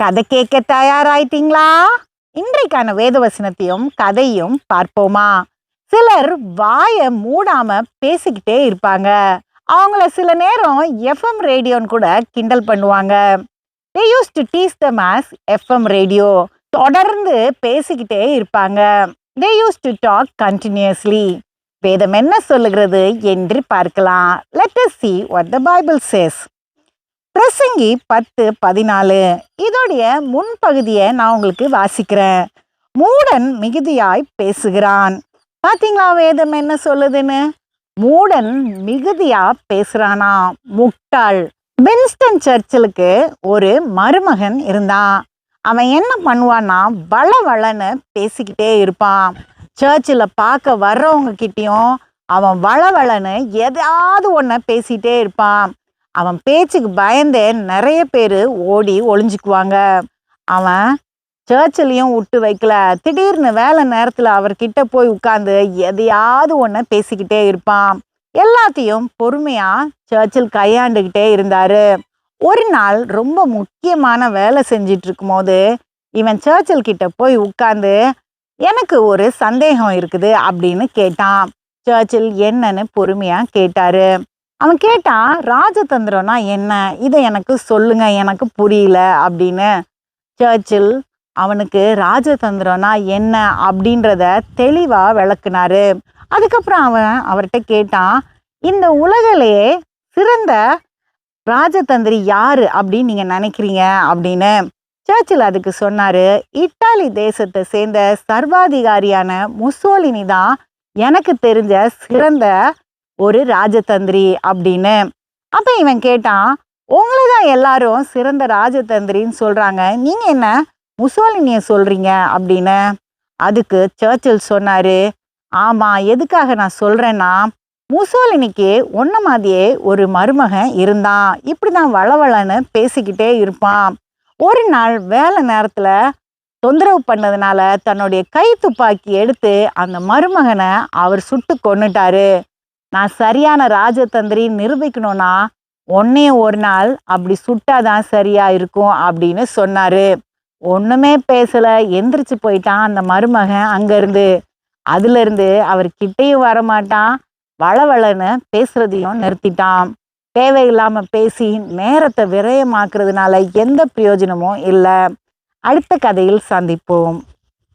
கதை கேட்க தயாராயிட்டீங்களா? இன்றைக்கான வேதவசனத்தையும் கதையும் பார்ப்போமா? சிலர் வாயை மூடாம பேசிக்கிட்டே இருப்பாங்க. அவங்கள சில நேரம் எஃப்எம் ரேடியோன்னு கூட கிண்டல் பண்ணுவாங்க. They used to tease the mass FM radio. தொடர்ந்து பேசிக்கிட்டே இருப்பாங்க. They used to talk continuously வேதம் என்ன சொல்லுகிறது என்று பார்க்கலாம். Let see see the Bible says பிரசங்கி பத்து பதினாலு. இதோடைய முன்பகுதியை நான் உங்களுக்கு வாசிக்கிறேன். மூடன் மிகுதியாய் பேசுகிறான். பாத்தீங்களா வேதம் என்ன சொல்லுதுன்னு? மூடன் மிகுதியா பேசுறானா? முட்டாள். பென்ஸ்டன் சர்ச்சிலுக்கு ஒரு மருமகன் இருந்தான். அவன் என்ன பண்ணுவான்னா வள வளன்னு பேசிக்கிட்டே இருப்பான். சர்ச்சில் பார்க்க வர்றவங்க கிட்டேயும் அவன் வள வளன்னு எதாவது ஒன்றை பேசிகிட்டே இருப்பான். அவன் பேச்சுக்கு பயந்தே நிறைய பேர் ஓடி ஒளிஞ்சுக்குவாங்க. அவன் சர்ச்சிலையும் விட்டு வைக்கல. திடீர்னு வேலை நேரத்தில் அவர்கிட்ட போய் உட்காந்து எதையாவது ஒன்று பேசிக்கிட்டே இருப்பான். எல்லாத்தையும் பொறுமையாக சர்ச்சில் கையாண்டுக்கிட்டே இருந்தார். ஒரு நாள் ரொம்ப முக்கியமான வேலை செஞ்சிட்டு இருக்கும்போது இவன் சர்ச்சில் கிட்ட போய் உட்காந்து எனக்கு ஒரு சந்தேகம் இருக்குது அப்படின்னு கேட்டான். சர்ச்சில் என்னன்னு பொறுமையாக கேட்டாரு. அவன் கேட்டான் ராஜதந்திரம்னா என்ன? இதை எனக்கு சொல்லுங்க எனக்கு புரியல அப்படின்னு சர்ச்சில் அவனுக்கு ராஜதந்திரம்னா என்ன? அப்படின்றத தெளிவாக விளக்குனாரு. அதுக்கப்புறம் அவன் அவர்கிட்ட கேட்டான் இந்த உலகிலேயே சிறந்த ராஜதந்திரி யாரு அப்படின்னு நீங்கள் நினைக்கிறீங்க? அப்படின்னு சர்ச்சில் அதுக்கு சொன்னாரு. இத்தாலி தேசத்தை சேர்ந்த சர்வாதிகாரியான முசோலினி தான் எனக்கு தெரிஞ்ச சிறந்த ஒரு ராஜதந்திரி அப்படின்னு. அப்போ இவன் கேட்டான் உங்களை தான் எல்லாரும் சிறந்த ராஜதந்திரின்னு சொல்கிறாங்க நீங்கள் என்ன முசோலினியை சொல்கிறீங்க அப்படின்னு. அதுக்கு சர்ச்சில் சொன்னார் ஆமாம் எதுக்காக நான் சொல்கிறேன்னா முசோலினிக்கு ஒன்ன மாதிரியே ஒரு மருமகன் இருந்தான். இப்படி தான் வளவளன்னு பேசிக்கிட்டே இருப்பான். ஒரு நாள் வேலை நேரத்தில் தொந்தரவு பண்ணதுனால தன்னுடைய கை துப்பாக்கி எடுத்து அந்த மருமகனை அவர் சுட்டு கொண்டுட்டாரு நான் சரியான ராஜதந்திரி நிரூபிக்கணும்னா ஒன்னையும் ஒரு நாள் அப்படி சுட்டாதான் சரியா இருக்கும் அப்படின்னு சொன்னாரு. ஒண்ணுமே பேசல. எந்திரிச்சு போயிட்டான் அந்த மருமகன் அங்கேருந்து. அதுல இருந்து அவர் கிட்டேயும் வரமாட்டான். வளவளன்னு பேசுறதையும் நிறுத்திட்டான். தேவையில்லாம பேசி நேரத்தை விரயமாக்குறதுனால எந்த பிரயோஜனமும் இல்லை. அடுத்த கதையில் சந்திப்போம்.